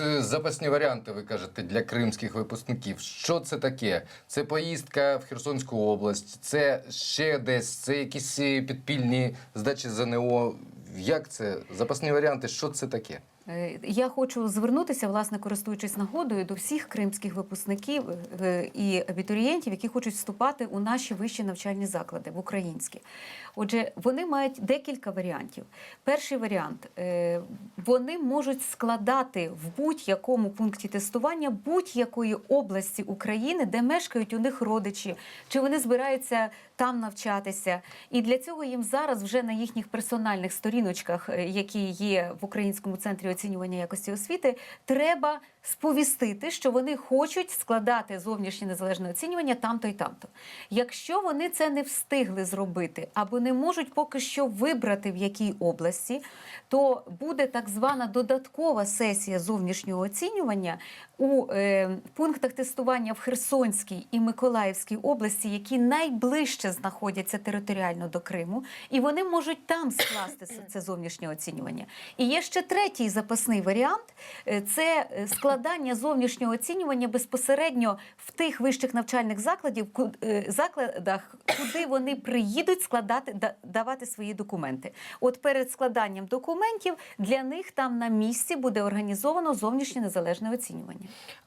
е, запасні варіанти, ви кажете, для кримських випускників. Що це таке? Це поїздка в Херсонську область, це ще десь, це якісь е, підпільні здачі ЗНО. Як це? Запасні варіанти, що це таке? Е, Я хочу звернутися, власне, користуючись нагодою, до всіх кримських випускників е, і абітурієнтів, які хочуть вступати у наші вищі навчальні заклади в українські. Отже, вони мають декілька варіантів. Перший варіант е, вони можуть складати в будь-якому пункті тестування будь-якої області України, де мешкають у них родичі, чи вони збираються там навчатися. І для цього їм зараз вже на їхніх персональних сторіночках, е, які є в Українському центрі оцінювання якості освіти, треба сповістити, що вони хочуть складати зовнішнє незалежне оцінювання там-то і там-то. Якщо вони це не встигли зробити або не можуть поки що вибрати в якій області, то буде так звана додаткова сесія зовнішнього оцінювання у е, пунктах тестування в Херсонській і Миколаївській області, які найближче знаходяться територіально до Криму, і вони можуть там скласти це зовнішнє оцінювання. І є ще третій запасний варіант е, це е, складання зовнішнього оцінювання безпосередньо в тих вищих навчальних закладів, е, закладах, куди вони приїдуть складати давати свої документи. От перед складанням документів для них там на місці буде організовано зовнішнє незалежне оцінювання.